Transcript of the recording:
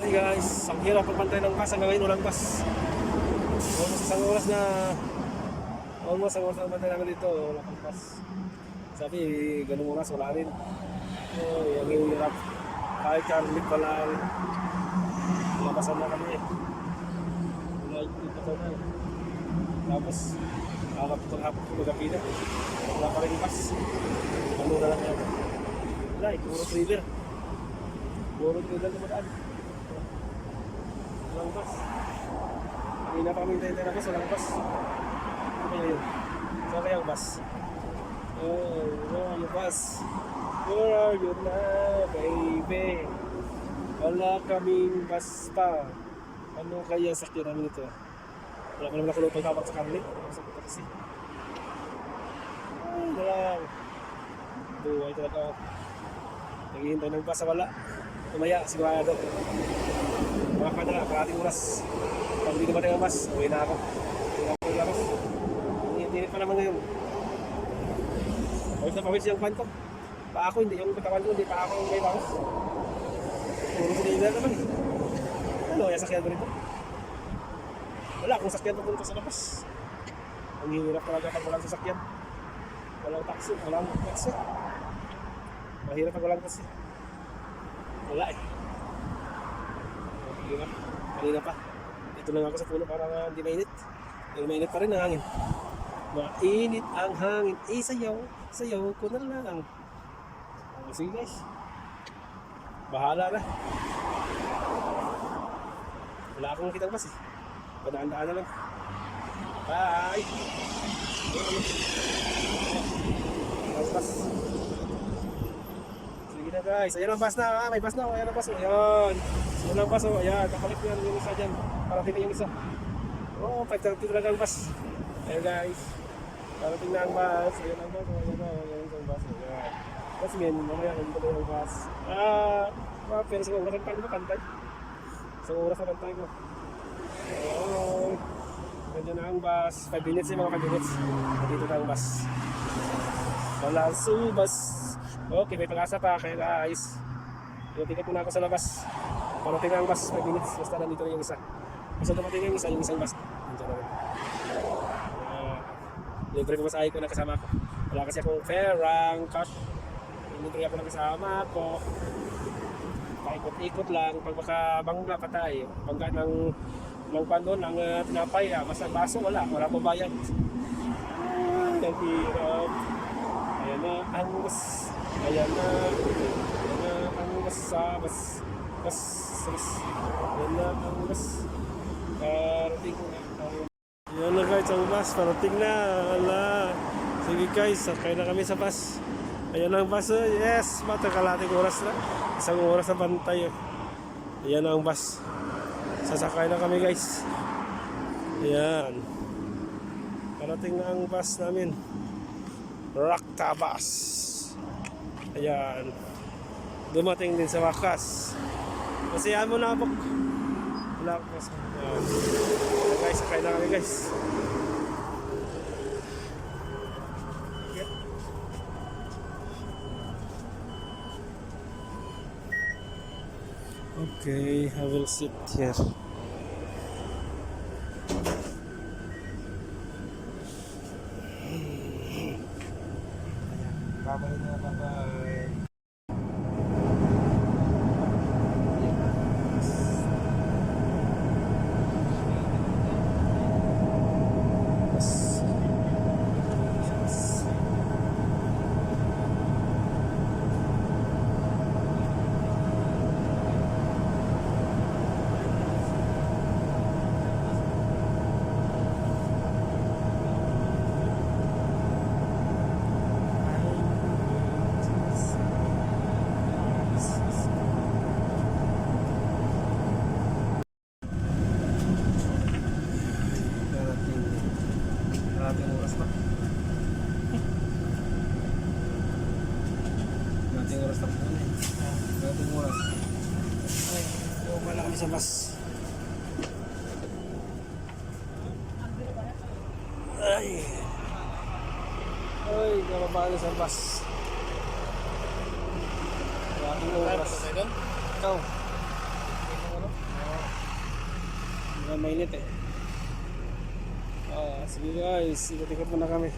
Hey guys, ang hirap pagpantay ng bus hanggang ngayon walang bus. Almost isang oras na almost isang oras na pantay namin dito, wala pang bus. Sabi, ganung oras, wala rin. Oh, yung hirap. Kahit Charlie pa lang. Labasan na kami. Wala yung pa na. Tapos, harap ko hapon ko magabi na. Wala pa rin bus. Ano na lang yan. Wala, eh, puro trailer. Puro trailer na madaan. Bus. Kanina pa kami na bus, walang bus. Ano kaya yun? Saan kaya ang bus? Oh, where are you bus? Where are you na, baby? Wala kaming bus pa. Ano kaya sakyan namin ito? Wala ko naman ako lupang kapag sa kanili. Sa kita kasi. Ay, nalang. Buhay talaga ako. Naghihintay ng bus sa wala. Tumaya, sigurado. Mga pa na, karating oras. Pag hindi dumating ang bus, uwi na ako. Uwi na ako ng labas. Ang init pa naman ngayon. Pawis na pawis yung kwan ko. Pa ako, hindi yung katawan ko, hindi pa ako may pawis. Puro sinila naman eh. Ano kaya sakyan ko rito? Wala akong sakyan papunta sa labas. Ang hirap talaga pag walang sasakyan. Walang taxi, walang taxi. Mahirap pag walang taxi. Wala eh. Kanina, kanina pa. Dito lang ako sa puno para hindi mainit. Pero mainit pa rin ang hangin. Mainit ang hangin. Eh, sayaw. Sayaw ko na lang. Oh, sige guys. Bahala na. Wala akong kitang bus eh. Padaan-daan na lang. Bye! Bus, bus. Sige na guys. Ayan ang bus na. Ah, may bus na. Ayan ang bus. Ayan. Ayan ang bus. Oh. Ayan. Kapalit yan yung isa dyan. Parating na yung isa. Oh, 5.30 talaga ang bus. Ayan guys. Parating na ang bus. Ayan ang bus. Oh, ayan na. Ayan ang bus. Ayan. Tapos ngayon, mamaya ang tuloy ang bus. Ah, ah, pero sa oras ang pantay. pantay. Sa oras ang pantay ko. Oh, nandiyan na ang bus. 5 minutes yung mga 5 minutes. Nandito na ang bus. Wala subas. Okay, may pag-asa pa. Kaya guys, yung ticket muna ako sa labas. Parating ang bus. 5 minutes. Basta nandito na yung isa. Basta dumating yung isa, yung isang bus. Nandiyan na rin. Uh, libre ko masahe ko na kasama ko. Wala kasi akong ferang, cash. Libre ako na kasama ko. Paikot-ikot lang. Pag makabangga pa tayo. Bangga ng ng pando ng uh, tinapay. Ah. Basta baso, wala. Wala pa bayad. Ah, Naghirap. Ayan na ang mas. Ayan na. Ayan na ang mas. ah, Ayan na ang mas. Parating na. Ayan na guys, ang bus. Parating na. Ala. Sige guys, sakay na kami sa bus. Ayan ang bus. oh. Yes, bata kalating oras na. Isang oras na pantay. oh. Ayan ang bus. Sasakay na kami guys. Ayan. Parating na ang bus namin. Rakta bus. Ayan. Dumating din sa wakas. Masiyahan mo na ako. Wala ako sa... Ayan. Ayan, guys, sakay na kami guys. Okay, I will sit here. Bye-bye na, bye-bye. Yes. Yes. Darating. Darating oras pa. Darating oras na po. Darating oras. Ay, buka na kami sa bus. Ay. Ay, nababa na sa bus. Darating oras. Ikaw. Yan, mainit eh. Ah, sige guys, ikot-ikot muna kami.